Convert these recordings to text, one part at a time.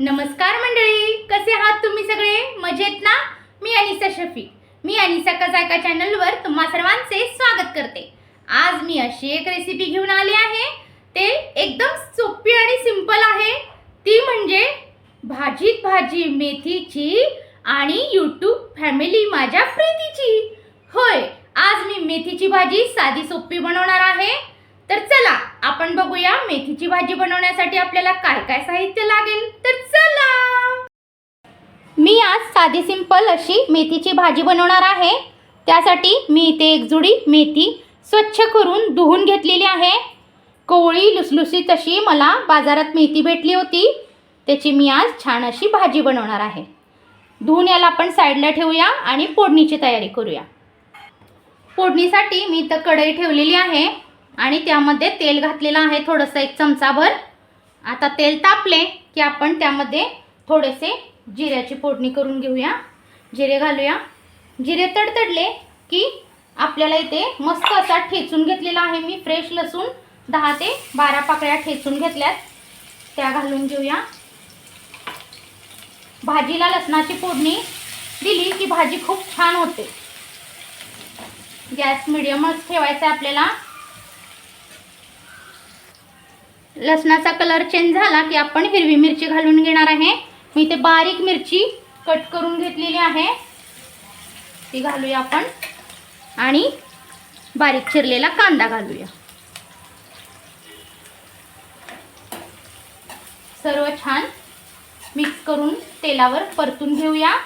नमस्कार मंडळी कसे आहात तुम्ही सगळे? मजेत ना? मी अनिसा शफी. मी अनिसा कजायका चॅनलवर तुम्हा सर्वांचे स्वागत करते. आज मी अशी एक रेसिपी घेऊन आली आहे. ते एकदम सोपी आणि सिंपल आहे. ती म्हणजे भाजीत भाजी मेथीची आणि यूट्यूब फॅमिली माझ्या प्रीतीची. होय आज मी मेथीची भाजी साधी सोपी बनवणार आहे. तर चला आपण बघूया मेथीची भाजी बनवण्यासाठी आपल्याला काय काय साहित्य लागेल. तर चला! मी आज साधी सिंपल अशी मेथीची भाजी बनवणार आहे. त्यासाठी मी इथे एक जुडी मेथी स्वच्छ करून धुवून घेतलेली आहे. कोवळी लुसलुसीत अशी मला बाजारात मेथी भेटली होती. त्याची मी आज छान अशी भाजी बनवणार आहे. धुवून याला आपण साईडला ठेवूया आणि फोडणीची तयारी करूया. फोडणीसाठी मी इथं कढई ठेवलेली आहे. आणि त्यामध्ये तेल घातलेलं आहे थोडंसं एक चमचाभर. आता तेल तापले की आपण त्यामध्ये थोडेसे जिऱ्याची फोडणी करून घेऊया. जिरे घालूया. जिरे तडतडले की आपल्याला इथे मस्त असा ठेचून घेतलेला आहे मी फ्रेश लसूण. दहा ते बारा पाकळ्या ठेचून घेतल्यात. त्या घालून घेऊया. भाजीला लसणाची फोडणी दिली की भाजी खूप छान होते. गॅस मिडियमच ठेवायचा आहे आपल्याला. लसणाचा कलर चेंज झाला की आपण हिरवी मिरची घालून घेणार आहे. मी इथे बारीक मिरची कट करून घेतलेली आहे. ती घालूया आपण. आणि बारीक चिरलेला कांदा घालूया. सर्व छान मिक्स करून तेलावर परतून घेऊया.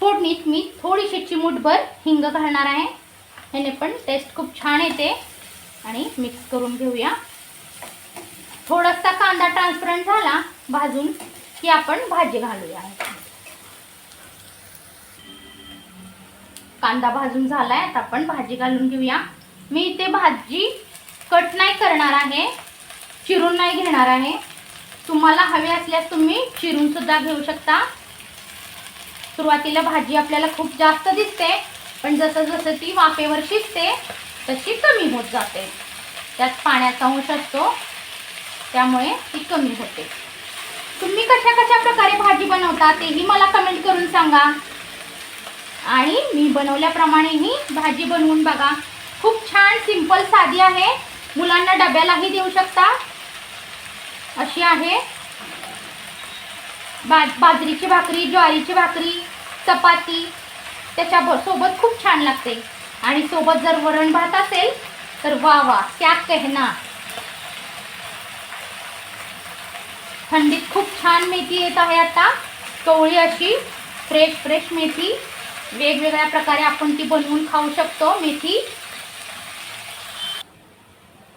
फोडणीत मी थोडीशी चिमूटभर हिंग घालणार आहे. ह्याने पण टेस्ट खूप छान येते. आणि मिक्स करून घेऊया. थोडासा कांदा ट्रान्सपरंट झाला भाजून की आपण भाजी घालूया. कांदा भाजून झालाय आता आपण भाजी घालून घेऊया. मी इथे भाजी कट नाही करणार आहे चिरून नाही घेणार आहे. तुम्हाला हवे असल्यास तुम्ही चिरून सुद्धा घेऊ शकता. सुरुवातीला भाजी आपल्याला खूप जास्त दिसते पण जसं जसं ती वाफेवर शिजते तशी कमी होत जाते. त्यात पाण्याचा अंश असतो त्यामुळे ती कमी होते. तुम्ही कशा कशा प्रकारे भाजी बनवता तेही मला कमेंट करून सांगा. आणि मी बनवल्याप्रमाणे ही भाजी बनवून बघा. खूप छान सिंपल साधी आहे. मुलांना डब्यालाही देऊ शकता. अशी आहे. बा बाजरीची भाकरी ज्वारीची भाकरी चपाती त्याच्या सोबत खूप छान लागते. आणि सोबत जर वरण भात असेल तर वा वा क्या कहना. थंडीत खूप छान मेथी येत आहे आता. कवळी अशी फ्रेश फ्रेश मेथी. वेगवेगळ्या प्रकारे आपण ती बनवून खाऊ शकतो मेथी.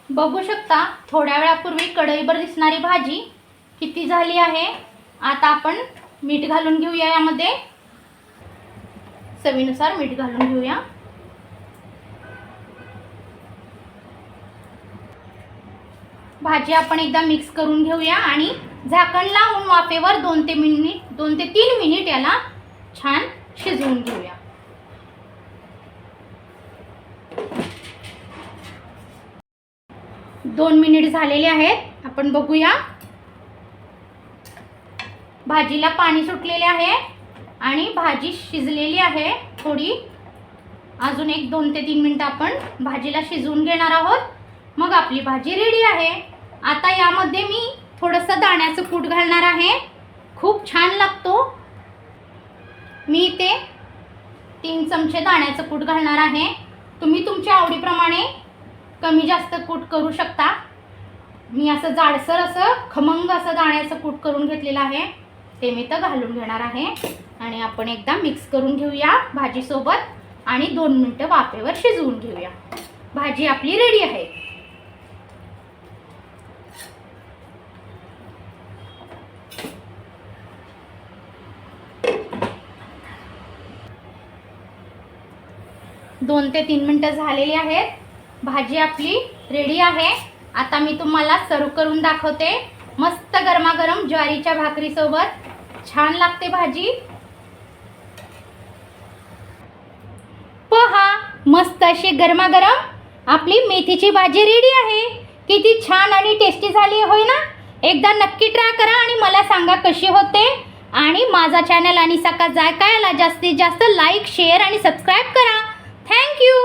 बघू शकता थोड्या वेळापूर्वी कढईभर दिसणारी भाजी किती झाली आहे. आता आपण मीठ घालून घेऊया यामध्ये. चवीनुसार मीठ घालून घेऊया. भाजी आपण एकदा मिक्स करून घेऊया आणि झाकण लावून वाफेवर दोन ते मिनिट दोन ते तीन मिनिट याला छान शिजवून घेऊया. दोन मिनिट झालेले आहेत आपण बघूया. भाजीला पाणी सुटलेले आहे. आणि भाजी शिजलेली आहे थोडी. अजून एक दोन ते तीन मिनटं आपण भाजीला शिजवून घेणार आहोत. मग आपली भाजी रेडी आहे. आता यामध्ये मी थोडंसं दाण्याचं कूट घालणार आहे. खूप छान लागतो. मी इथे तीन चमचे दाण्याचं कूट घालणार आहे. तुम्ही तुमच्या आवडीप्रमाणे कमी जास्त कूट करू शकता. मी असं जाडसर असं खमंग असं दाण्याचं कूट करून घेतलेलं आहे. ते मी तर घालून घेणार आहे. आणि आपण एकदा मिक्स करून घेऊया भाजीसोबत आणि दोन मिनटं वाफेवर शिजवून घेऊया. भाजी आपली रेडी आहे. दोन ते तीन मिनटं झालेली आहेत. भाजी आपली रेडी आहे. आता मी तुम्हाला सर्व करून दाखवते. मस्त गरमागरम ज्वारीच्या भाकरीसोबत छान लागते भाजी. पहा मस्त अशी गरमागरम आपली मेथीची भाजी रेडी आहे. किती छान आणि टेस्टी झाली होय ना? एकदा नक्की ट्राय करा आणि मला सांगा कशी होते. आणि माझा चॅनल आणि सकाळ जायकायला जास्तीत जास्त लाईक शेअर आणि सबस्क्राईब करा. Thank you